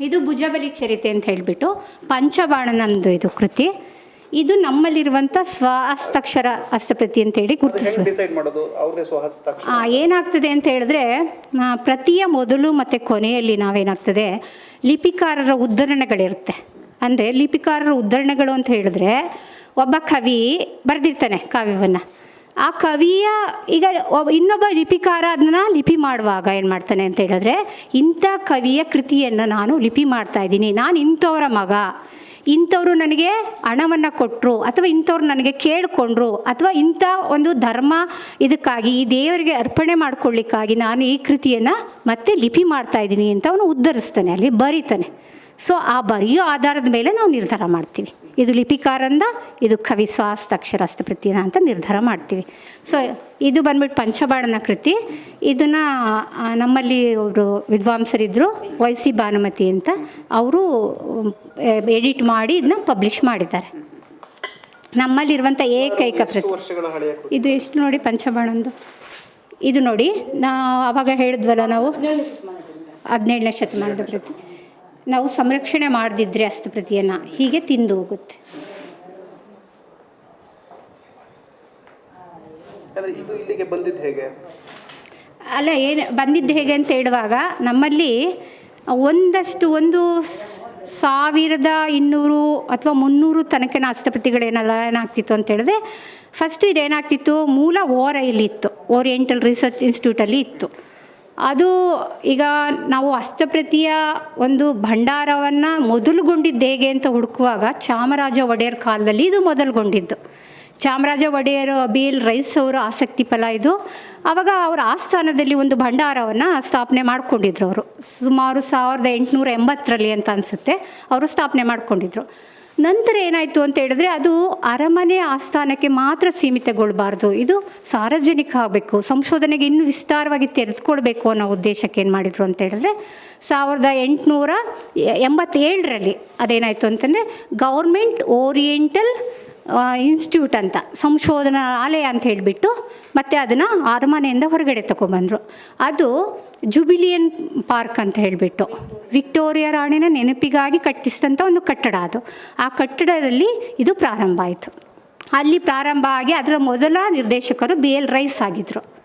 ಇದು ಭುಜಬಲಿ ಚರಿತೆ ಅಂತ ಹೇಳಿಬಿಟ್ಟು ಪಂಚಬಾಣನಂದು ಇದು ಕೃತಿ. ಇದು ನಮ್ಮಲ್ಲಿರುವಂಥ ಸ್ವ ಹಸ್ತಾಕ್ಷರ ಹಸ್ತಪ್ರತಿ ಅಂತೇಳಿ ಹೇಳಿ ಗುರುತಿಸ ಹೆಂಗ್ ಡಿಸೈಡ್ ಮಾಡೋದು? ಅವ್ರದೇ ಸ್ವಹಸ್ತಾಕ್ಷರ ಆ, ಏನಾಗ್ತದೆ ಅಂತ ಹೇಳಿದ್ರೆ ಪ್ರತಿಯ ಮೊದಲು ಮತ್ತು ಕೊನೆಯಲ್ಲಿ ನಾವೇನಾಗ್ತದೆ ಲಿಪಿಕಾರರ ಉದ್ಧರಣೆಗಳಿರುತ್ತೆ. ಅಂದರೆ ಲಿಪಿಕಾರರ ಉದ್ಧರಣೆಗಳು ಅಂತ ಹೇಳಿದ್ರೆ ಒಬ್ಬ ಕವಿ ಬರೆದಿರ್ತಾನೆ ಕಾವ್ಯವನ್ನು. ಆ ಕವಿಯ ಈಗ ಇನ್ನೊಬ್ಬ ಲಿಪಿಕಾರ ಅದನ್ನ ಲಿಪಿ ಮಾಡುವಾಗ ಏನು ಮಾಡ್ತಾನೆ ಅಂತ ಹೇಳಿದ್ರೆ, ಇಂಥ ಕವಿಯ ಕೃತಿಯನ್ನು ನಾನು ಲಿಪಿ ಮಾಡ್ತಾ ಇದ್ದೀನಿ. ನಾನು ಇಂಥವರ ಮಗ. ಇಂಥವ್ರು ನನಗೆ ಹಣವನ್ನು ಕೊಟ್ಟರು ಅಥವಾ ಇಂಥವ್ರು ನನಗೆ ಕೇಳಿಕೊಂಡ್ರು, ಅಥವಾ ಇಂಥ ಒಂದು ಧರ್ಮ ಇದಕ್ಕಾಗಿ, ಈ ದೇವರಿಗೆ ಅರ್ಪಣೆ ಮಾಡ್ಕೊಳ್ಳಿಕ್ಕಾಗಿ ನಾನು ಈ ಕೃತಿಯನ್ನು ಮತ್ತೆ ಲಿಪಿ ಮಾಡ್ತಾ ಇದ್ದೀನಿ ಅಂತ ಅವನು ಉದ್ಧರಿಸ್ತಾನೆ, ಅಲ್ಲಿ ಬರೀತಾನೆ. ಸೊ ಆ ಬರೆಯೋ ಆಧಾರದ ಮೇಲೆ ನಾವು ನಿರ್ಧಾರ ಮಾಡ್ತೀವಿ. ಇದು ಲಿಪಿಕಾರಂದ ಇದು ಕವಿ ಸ್ವಾಸ್ತಕ್ಷರ ಹಸ್ತಪ್ರತಿನ ಅಂತ ನಿರ್ಧಾರ ಮಾಡ್ತೀವಿ. ಸೊ ಇದು ಬಂದ್ಬಿಟ್ಟು ಪಂಚಬಾಣನ ಕೃತಿ. ಇದನ್ನು ನಮ್ಮಲ್ಲಿ ಅವರು ವಿದ್ವಾಂಸರಿದ್ದರು ವೈ ಸಿ ಭಾನುಮತಿ ಅಂತ. ಅವರು ಎಡಿಟ್ ಮಾಡಿ ಇದನ್ನ ಪಬ್ಲಿಷ್ ಮಾಡಿದ್ದಾರೆ. ನಮ್ಮಲ್ಲಿರುವಂಥ ಏಕೈಕ ಪ್ರತಿ ಕೃತಿ? ಇದು ಎಷ್ಟು ನೋಡಿ ಪಂಚಬಾಣಂದು? ಇದು ನೋಡಿ ನಾ ಅವಾಗ ಹೇಳಿದ್ವಲ್ಲ ನಾವು? ಹದಿನೇಳನೇ ಶತಮಾನದ ಪ್ರತಿ ನಾವು ಸಂರಕ್ಷಣೆ ಮಾಡದಿದ್ರೆ ಅಷ್ಟು ಪ್ರತಿಯನ್ನು ಹೀಗೆ ತಿಂದು ಹೋಗುತ್ತೆ. ಅಲ್ಲ ಏನು ಬಂದಿದ್ದು ಹೇಗೆ ಅಂತ ಹೇಳುವಾಗ ನಮ್ಮಲ್ಲಿ ಒಂದಷ್ಟು ಒಂದು ಸಾವಿರದ ಇನ್ನೂರು ಅಥವಾ ಮುನ್ನೂರು ತನಕನ ಹಸ್ತಪ್ರತಿಗಳೇನಲ್ಲ ಏನಾಗ್ತಿತ್ತು ಅಂತ ಹೇಳಿದ್ರೆ ಫಸ್ಟು ಇದೇನಾಗ್ತಿತ್ತು ಮೂಲ ಓರೈಲಿ ಇತ್ತು ಓರಿಯೆಂಟಲ್ ರಿಸರ್ಚ್ ಇನ್ಸ್ಟಿಟ್ಯೂಟಲ್ಲಿ ಇತ್ತು. ಅದು ಈಗ ನಾವು ಹಸ್ತಪ್ರತಿಯ ಒಂದು ಭಂಡಾರವನ್ನು ಮೊದಲುಗೊಂಡಿದ್ದು ಹೇಗೆ ಅಂತ ಹುಡುಕುವಾಗ ಚಾಮರಾಜ ಒಡೆಯರ್ ಕಾಲದಲ್ಲಿ ಇದು ಮೊದಲುಗೊಂಡಿದ್ದು. Chamaraja Wodeyar B L Rice ಅವರ ಆಸಕ್ತಿ ಫಲ ಇದು. ಆವಾಗ ಅವರ ಆಸ್ಥಾನದಲ್ಲಿ ಒಂದು ಭಂಡಾರವನ್ನು ಸ್ಥಾಪನೆ ಮಾಡಿಕೊಂಡಿದ್ರು ಅವರು. ಸುಮಾರು ಸಾವಿರದ ಎಂಟುನೂರ ಎಂಬತ್ತರಲ್ಲಿ ಅಂತ ಅನಿಸುತ್ತೆ. ಅವರು ಸ್ಥಾಪನೆ ಮಾಡಿಕೊಂಡಿದ್ರು. ನಂತರ ಏನಾಯಿತು ಅಂತ ಹೇಳಿದ್ರೆ ಅದು ಅರಮನೆ ಆಸ್ಥಾನಕ್ಕೆ ಮಾತ್ರ ಸೀಮಿತಗೊಳ್ಬಾರ್ದು. ಇದು ಸಾರ್ವಜನಿಕ ಆಗಬೇಕು. ಸಂಶೋಧನೆಗೆ ಇನ್ನೂ ವಿಸ್ತಾರವಾಗಿ ತೆರೆದುಕೊಳ್ಬೇಕು ಅನ್ನೋ ಉದ್ದೇಶಕ್ಕೆ ಏನು ಮಾಡಿದರು ಅಂತ ಹೇಳಿದ್ರೆ ಸಾವಿರದ ಎಂಟುನೂರ ಎಂಬತ್ತೇಳರಲ್ಲಿ ಅದೇನಾಯಿತು ಅಂತಂದರೆ ಗೌರ್ಮೆಂಟ್ ಓರಿಯೆಂಟಲ್ ಇನ್ಸ್ಟಿಟ್ಯೂಟ್ ಅಂತ, ಸಂಶೋಧನಾ ಆಲಯ ಅಂತ ಹೇಳಿಬಿಟ್ಟು ಮತ್ತು ಅದನ್ನು ಅರಮನೆಯಿಂದ ಹೊರಗಡೆ ತಗೊಬಂದರು ಅದು ಜುಬಿಲಿಯನ್ ಪಾರ್ಕ್ ಅಂತ ಹೇಳಿಬಿಟ್ಟು ವಿಕ್ಟೋರಿಯಾ ರಾಣಿನ ನೆನಪಿಗಾಗಿ ಕಟ್ಟಿಸಿದಂಥ ಒಂದು ಕಟ್ಟಡ ಅದು. ಆ ಕಟ್ಟಡದಲ್ಲಿ ಇದು ಪ್ರಾರಂಭ ಆಯಿತು. ಅಲ್ಲಿ ಪ್ರಾರಂಭ ಆಗಿ ಅದರ ಮೊದಲ ನಿರ್ದೇಶಕರು ಬಿ ಎಲ್ ರೈಸ್ ಆಗಿದ್ದರು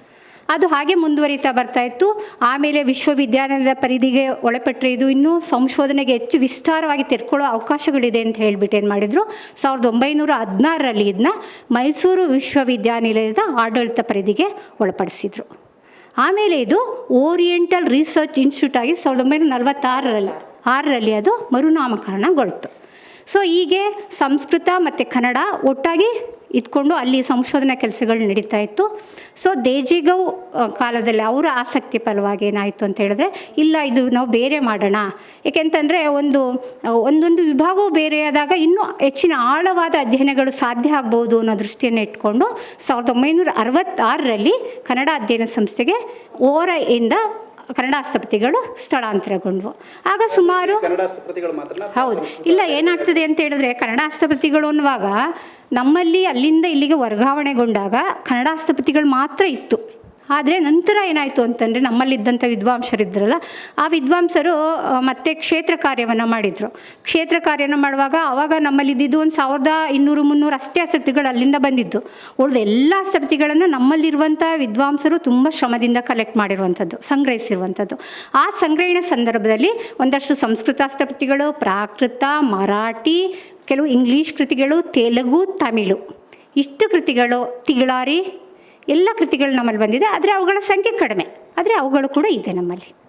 ಅದು ಹಾಗೆ ಮುಂದುವರಿತಾ ಬರ್ತಾ ಇತ್ತು. ಆಮೇಲೆ ವಿಶ್ವವಿದ್ಯಾನಿಲಯದ ಪರಿಧಿಗೆ ಒಳಪಟ್ಟರೆ ಇದು ಇನ್ನೂ ಸಂಶೋಧನೆಗೆ ಹೆಚ್ಚು ವಿಸ್ತಾರವಾಗಿ ತೆರ್ಕೊಳ್ಳೋ ಅವಕಾಶಗಳಿದೆ ಅಂತ ಹೇಳಿಬಿಟ್ಟು ಏನು ಮಾಡಿದರು? ಸಾವಿರದ ಒಂಬೈನೂರ ಹದಿನಾರರಲ್ಲಿ ಇದನ್ನ ಮೈಸೂರು ವಿಶ್ವವಿದ್ಯಾನಿಲಯದ ಆಡಳಿತ ಪರಿಧಿಗೆ ಒಳಪಡಿಸಿದರು. ಆಮೇಲೆ ಇದು ಓರಿಯೆಂಟಲ್ ರಿಸರ್ಚ್ ಇನ್ಸ್ಟಿಟ್ಯೂಟ್ ಆಗಿ ಸಾವಿರದ ಒಂಬೈನೂರ ನಲವತ್ತಾರರಲ್ಲಿ, ಆರರಲ್ಲಿ ಅದು ಮರುನಾಮಕರಣಗೊಳ್ತು. ಸೊ ಹೀಗೆ ಸಂಸ್ಕೃತ ಮತ್ತು ಕನ್ನಡ ಒಟ್ಟಾಗಿ ಇದ್ಕೊಂಡು ಅಲ್ಲಿ ಸಂಶೋಧನಾ ಕೆಲಸಗಳು ನಡೀತಾ ಇತ್ತು. ಸೊ ದೇಜಿಗೌ ಕಾಲದಲ್ಲಿ ಅವರ ಆಸಕ್ತಿ ಫಲವಾಗಿ ಏನಾಯಿತು ಅಂತ ಹೇಳಿದ್ರೆ, ಇಲ್ಲ, ಇದು ನಾವು ಬೇರೆ ಮಾಡೋಣ. ಏಕೆಂತಂದರೆ, ಒಂದು ಒಂದೊಂದು ವಿಭಾಗವು ಬೇರೆಯಾದಾಗ ಇನ್ನೂ ಹೆಚ್ಚಿನ ಆಳವಾದ ಅಧ್ಯಯನಗಳು ಸಾಧ್ಯ ಆಗ್ಬೋದು ಅನ್ನೋ ದೃಷ್ಟಿಯನ್ನು ಇಟ್ಕೊಂಡು, ಸಾವಿರದ ಒಂಬೈನೂರ ಅರವತ್ತಾರರಲ್ಲಿ ಕನ್ನಡ ಅಧ್ಯಯನ ಸಂಸ್ಥೆಗೆ ಓರ ಕನ್ನಡ ಹಸ್ತಪತಿಗಳು ಸ್ಥಳಾಂತರಗೊಂಡ್ವು. ಆಗ ಸುಮಾರು ಹೌದು. ಇಲ್ಲ ಏನಾಗ್ತದೆ ಅಂತ ಹೇಳಿದ್ರೆ ಕನ್ನಡ ಹಸ್ತಪತಿಗಳು ಅನ್ನುವಾಗ ನಮ್ಮಲ್ಲಿ ಅಲ್ಲಿಂದ ಇಲ್ಲಿಗೆ ವರ್ಗಾವಣೆಗೊಂಡಾಗ ಕನ್ನಡ ಹಸ್ತಪತಿಗಳು ಮಾತ್ರ ಇತ್ತು. ಆದರೆ ನಂತರ ಏನಾಯಿತು ಅಂತಂದರೆ ನಮ್ಮಲ್ಲಿದ್ದಂಥ ವಿದ್ವಾಂಸರಿದ್ರಲ್ಲ, ಆ ವಿದ್ವಾಂಸರು ಮತ್ತೆ ಕ್ಷೇತ್ರ ಕಾರ್ಯವನ್ನು ಮಾಡಿದರು. ಕ್ಷೇತ್ರ ಕಾರ್ಯನ ಮಾಡುವಾಗ ಆವಾಗ ನಮ್ಮಲ್ಲಿದ್ದಿದ್ದು ಒಂದು ಸಾವಿರದ ಇನ್ನೂರು ಮುನ್ನೂರು ಅಷ್ಟೇ ಆಸಕ್ತಿಗಳು ಅಲ್ಲಿಂದ ಬಂದಿದ್ದು. ಉಳಿದ ಎಲ್ಲ ಆಸಕ್ತಿಗಳನ್ನು ನಮ್ಮಲ್ಲಿರುವಂಥ ವಿದ್ವಾಂಸರು ತುಂಬ ಶ್ರಮದಿಂದ ಕಲೆಕ್ಟ್ ಮಾಡಿರುವಂಥದ್ದು, ಸಂಗ್ರಹಿಸಿರುವಂಥದ್ದು. ಆ ಸಂಗ್ರಹಣೆ ಸಂದರ್ಭದಲ್ಲಿ ಒಂದಷ್ಟು ಸಂಸ್ಕೃತ ಆಸಕ್ತಿಗಳು ಪ್ರಾಕೃತ, ಮರಾಠಿ, ಕೆಲವು ಇಂಗ್ಲೀಷ್ ಕೃತಿಗಳು, ತೆಲುಗು, ತಮಿಳು. ಇಷ್ಟು ಕೃತಿಗಳು ತಿಗಳಾರಿ ಎಲ್ಲ ಕೃತಿಗಳು ನಮ್ಮಲ್ಲಿ ಬಂದಿದೆ ಆದರೆ ಅವುಗಳ ಸಂಖ್ಯೆ ಕಡಿಮೆ. ಆದರೆ ಅವುಗಳು ಕೂಡ ಇದೆ ನಮ್ಮಲ್ಲಿ.